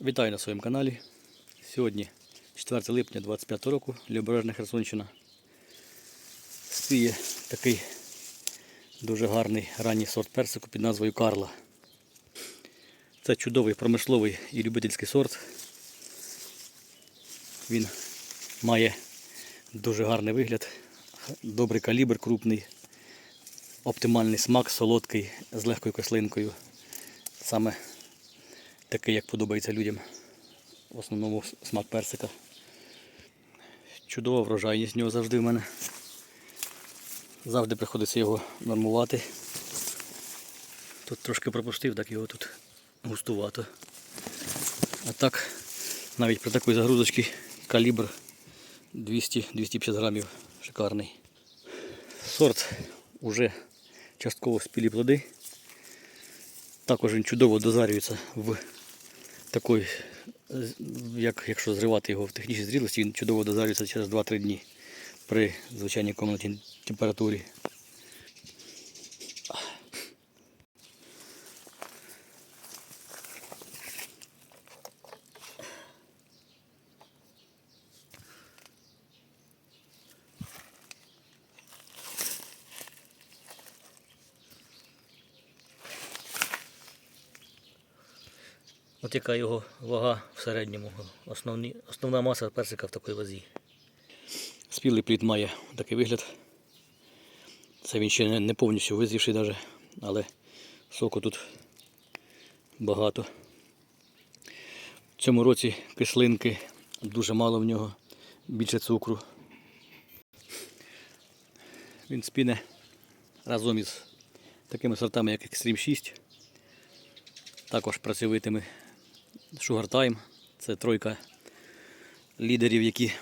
Вітаю на своєму каналі. Сьогодні 4 липня 25 року, Лівобережна Херсонщина. Спіє такий дуже гарний ранній сорт персику під назвою Карла. Це чудовий промисловий і любительський сорт. Він має дуже гарний вигляд, добрий калібр, крупний, оптимальний смак, солодкий, з легкою кислинкою. Саме такий, як подобається людям. В основному смак персика. Чудова врожайність в нього завжди в мене. Завжди приходиться його нормувати. Тут трошки пропустив, так його тут густувато. А так, навіть при такій загрузочці калібр 200-250 грамів шикарний. Сорт уже частково спілі плоди. Також він чудово дозарюється в такої, е, як якщо зривати його в технічній зрілості, він чудово дозарюється через 2-3 дні при звичайній комнатній температурі. От яка його вага в середньому. Основні, основна маса персика в такій вазі. Спілий плід має такий вигляд. Це він ще не, повністю визрівший навіть, але соку тут багато. В цьому році кислинки дуже мало в нього, більше цукру. Він спіне разом із такими сортами, як Extreme 6 також працьовитими Sugar Time. Це тройка лідерів, які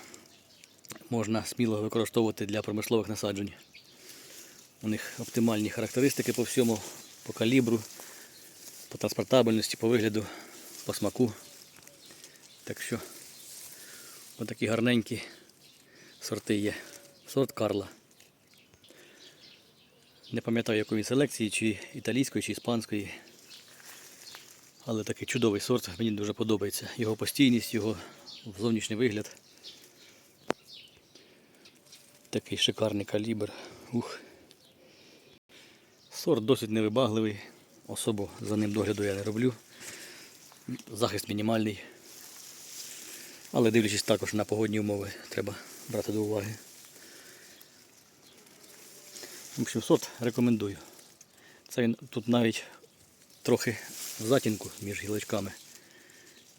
можна сміло використовувати для промислових насаджень. У них оптимальні характеристики по всьому, по калібру, по транспортабельності, по вигляду, по смаку. Так що отакі гарненькі сорти є. Сорт Карла. Не пам'ятаю якої селекції, чи італійської, чи іспанської. Але такий чудовий сорт, мені дуже подобається. Його постійність, його зовнішній вигляд. Такий шикарний калібр. Ух. Сорт досить невибагливий. Особо за ним догляду я не роблю. Захист мінімальний. Але дивлячись також на погодні умови, треба брати до уваги. В общем, сорт рекомендую. Це він тут навіть трохи затінку між гілочками.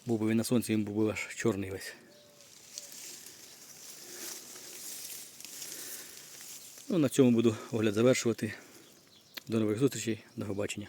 Був би він на сонці, він був би аж чорний весь. Ну, на цьому буду огляд завершувати. До нових зустрічей, до побачення.